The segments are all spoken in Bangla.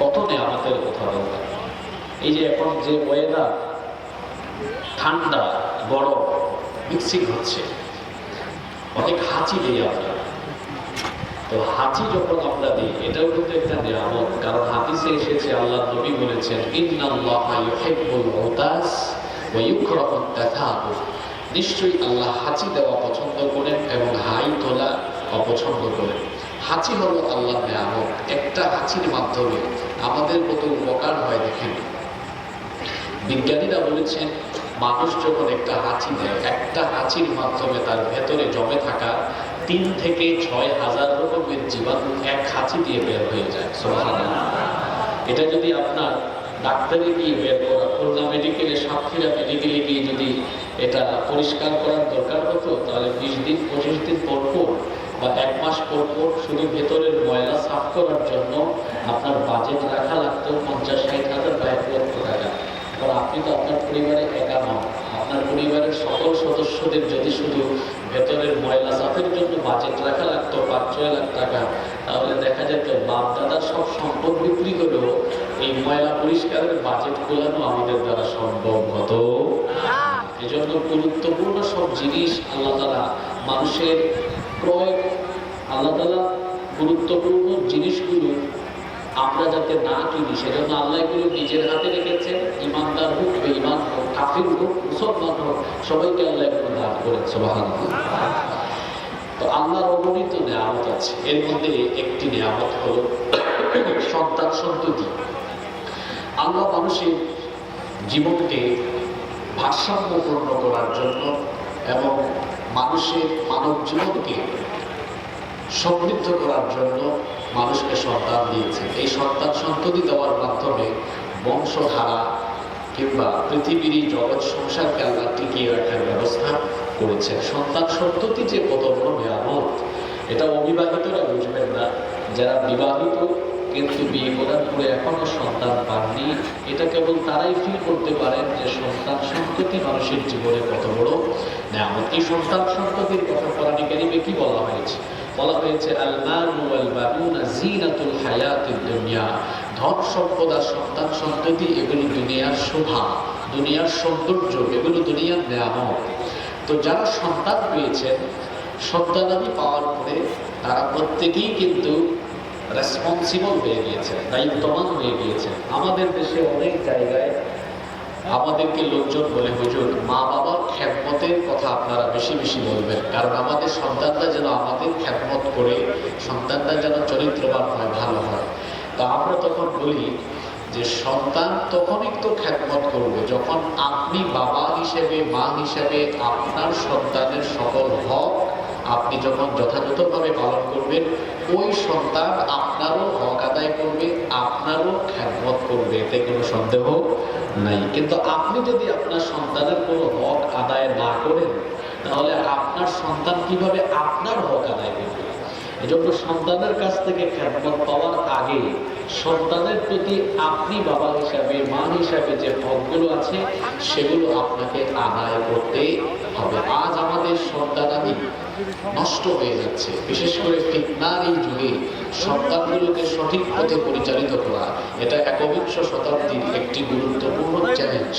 কত নেয়ামতের কথা বলবেন এই যে এখন যে ওয়েদার ঠান্ডা, গরম মিক্সিং হচ্ছে, অনেক হাঁচি দিই আমরা তো হাঁচি যখন আমরা দিই, এটাও কিন্তু একটা নিয়ামত, কারণ হাদিসে এসেছে, আল্লাহ নবী বলেছেন নিশ্চয়ই আল্লাহ হাঁচি দেওয়া পছন্দ করেন এবং হাই তোলা অপছন্দ করেন। হাঁচি হলো আল্লাহর নিয়ামত একটা হাঁচির মাধ্যমে আমাদের কত উপকার হয় দেখেন। বিজ্ঞানীরা বলেছেন, মানুষ যখন একটা হাঁচি দেয় একটা হাঁচির মাধ্যমে তার ভেতরে জমে থাকা তিন থেকে ছয় হাজার রকমের জীবাণু এক হাঁচি দিয়ে বের হয়ে যায়। এটা যদি আপনার ডাক্তারে গিয়ে বের করা, খুলনা মেডিকেলে, সাতক্ষীরা মেডিকেলে গিয়ে যদি এটা পরিষ্কার করার দরকার হতো, তাহলে বিশ দিন, পঁচিশ দিন পর পর বা এক পর শুধু ভেতরের ময়লা সাফ করার জন্য আপনার বাজেট রাখা লাগতো পঞ্চাশ ষাট হাজার বা এক লক্ষ টাকা। কারণ আপনি তো আপনার পরিবারে একা নন। আপনার পরিবারের সকল সদস্যদের যদি শুধু ভেতরের ময়লা সাফের জন্য বাজেট রাখা লাগতো পাঁচ ছয় লাখ টাকা তাহলে দেখা যেত বাপ দাদার সব সম্পদ বিক্রি করেও এই ময়লা পরিষ্কারের বাজেট খোলানো আমাদের দ্বারা সম্ভব হতো। এজন্য গুরুত্বপূর্ণ সব জিনিস আল্লাহ তালা মানুষের ক্রয় আল্লাহ তালা গুরুত্বপূর্ণ জিনিসগুলো আমরা যাতে না কিনি, সেজন্য আল্লাহ এগুলো নিজের হাতে রেখেছেন। ইমানদার হোক ইমান হোক, কাফির হোক, মুসলমান হোক, সবাইকে আল্লাহ এগুলো দান করেন তো আল্লাহর অগণিত নেয়ামত আছে। এর মধ্যে একটি নেয়ামত হলো সন্তান সন্ততি। আল্লাহ মানুষের জীবনকে ভারসাম্যপূর্ণ করার জন্য এবং মানুষের মানব জীবনকে সমৃদ্ধ করার জন্য মানুষকে সন্তান দিয়েছে। এই সন্তান সন্ততি দেওয়ার মাধ্যমে বংশধারা কিংবা পৃথিবীর জগৎ সংসারকে আল্লাহ টিকিয়ে রাখার ব্যবস্থা করেছেন। সন্তান সন্ততি যে কত বড় নিয়ামত, এটা অবিবাহিতরা বুঝবেন না। যারা বিবাহিত কিন্তু বিয়ে করার পরে এখনও সন্তান পাননি, এটা কেবল তারাই ফিল করতে পারেন যে সন্তান সন্ততি মানুষের জীবনে কত বড় নিয়ামত। এই সন্তান সন্ততির কথা কোরআনে কারিমে কি বলা হয়েছে? বলা হয়েছে ধন সম্পদ আর সন্তান সন্ততি এগুলো দুনিয়ার শোভা, দুনিয়ার সৌন্দর্য, এগুলো দুনিয়ার তো যারা সন্তান পেয়েছেন, সন্তানাদি পাওয়ার পরে তারা প্রত্যেকেই কিন্তু রেসপন্সিবল হয়ে গিয়েছেন, দায়িত্ববান হয়ে গিয়েছেন। আমাদের দেশে অনেক জায়গায় আমাদেরকে লোকজন বলে, হুজুর খ্যাতমতের কথা আপনারা বেশি বেশি বলবেন। কারণ আমাদের সন্তানরা যেন আমাদের খ্যাতমত করে সন্তানরা যেন চরিত্রবান হয়, ভালো হয়। তো আমরা তখন বলি যে, সন্তান তখনই তো খ্যাতমত করবে যখন আপনি বাবা হিসেবে, মা হিসেবে আপনার সন্তানের সকল হক আপনি যখন যথাযথভাবে পালন করবেন, ওই সন্তান আপনারও হক আদায় করবে, আপনারও খ্যাতমত করবে। এতে কোনো সন্দেহ নাই। কিন্তু আপনি যদি আপনার সন্তানের কোনো হক আদায় করেন তাহলে আপনার সন্তান কীভাবে আপনার হক আদায় করবে? এজন্য সন্তানের কাছ থেকে খ্যাতমত পাওয়ার আগে সন্তানের প্রতি আপনি বাবা হিসাবে, মা হিসাবে যে হকগুলো আছে, সেগুলো আপনাকে আদায় করতে হবে। সন্তানাদি নষ্ট হয়ে যাচ্ছে। বিশেষ করে ফিতনার এই যুগে সন্তানগুলোকে সঠিক পথে পরিচালিত করা, এটা একবিংশ শতাব্দীর একটি গুরুত্বপূর্ণ চ্যালেঞ্জ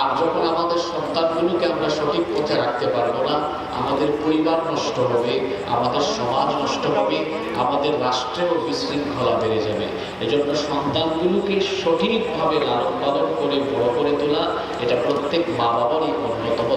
আর যখন আমাদের সন্তানগুলোকে আমরা সঠিক পথে রাখতে না, আমাদের পরিবার নষ্ট হবে, আমাদের সমাজ নষ্ট হবে, আমাদের রাষ্ট্রেও বিশৃঙ্খলা বেড়ে যাবে। এজন্য সন্তানগুলোকে সঠিকভাবে লালন পালন করে, বড় করে তোলা, এটা প্রত্যেক মা বাবারই অন্যতম